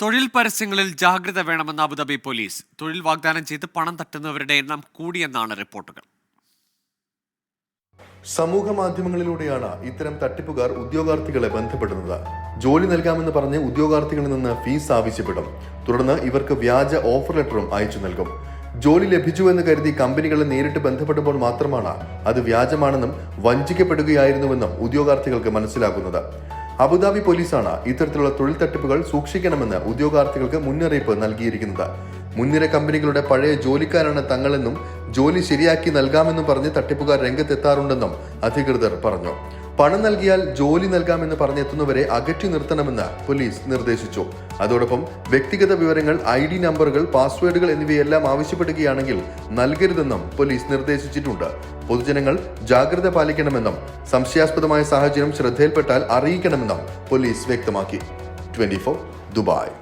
തൊഴിൽ പരസ്യങ്ങളിൽ ജാഗ്രത വേണമെന്ന് അബുദാബി പോലീസ്. തൊഴിൽ വാഗ്ദാനം ചെയ്ത് പണം തട്ടുന്നവരുടെ എണ്ണം കൂടിയെന്നാണ് റിപ്പോർട്ടുകൾ. സമൂഹ മാധ്യമങ്ങളിലൂടെയാണ് ഇത്തരം തട്ടിപ്പുകാർ ഉദ്യോഗാർത്ഥികളെ ബന്ധപ്പെടുന്നത്. ജോലി നൽകാമെന്ന് പറഞ്ഞ് ഉദ്യോഗാർത്ഥികളിൽ നിന്ന് ഫീസ് ആവശ്യപ്പെടും. തുടർന്ന് ഇവർക്ക് വ്യാജ ഓഫർ ലെറ്ററും അയച്ചു നൽകും. ജോലി ലഭിച്ചു എന്ന് കരുതി കമ്പനികളെ നേരിട്ട് ബന്ധപ്പെടുമ്പോൾ മാത്രമാണ് അത് വ്യാജമാണെന്നും വഞ്ചിക്കപ്പെടുകയായിരുന്നുവെന്നും ഉദ്യോഗാർത്ഥികൾക്ക് മനസ്സിലാകുന്നത്. അബുദാബി പോലീസാണ് ഇത്തരത്തിലുള്ള തൊഴിൽ തട്ടിപ്പുകൾ സൂക്ഷിക്കണമെന്ന് ഉദ്യോഗാർത്ഥികൾക്ക് മുന്നറിയിപ്പ് നൽകിയിരിക്കുന്നത്. മുൻനിര കമ്പനികളുടെ പഴയ ജോലിക്കാരാണ് തങ്ങളെന്നും ജോലി ശരിയാക്കി നൽകാമെന്നും പറഞ്ഞ് തട്ടിപ്പുകാർ രംഗത്തെത്താറുണ്ടെന്നും അധികൃതർ പറഞ്ഞു. പണം നൽകിയാൽ ജോലി നൽകാമെന്ന് പറഞ്ഞെത്തുന്നവരെ അകറ്റി നിർത്തണമെന്ന് പോലീസ് നിർദ്ദേശിച്ചു. അതോടൊപ്പം വ്യക്തിഗത വിവരങ്ങൾ ഐ ഡി നമ്പറുകൾ പാസ്വേഡുകൾ എന്നിവയെല്ലാം ആവശ്യപ്പെടുകയാണെങ്കിൽ നൽകരുതെന്നും പോലീസ് നിർദ്ദേശിച്ചിട്ടുണ്ട്. പൊതുജനങ്ങൾ ജാഗ്രത പാലിക്കണമെന്നും സംശയാസ്പദമായ സാഹചര്യം ശ്രദ്ധയിൽപ്പെട്ടാൽ അറിയിക്കണമെന്നും പോലീസ് വ്യക്തമാക്കി. Twenty Dubai.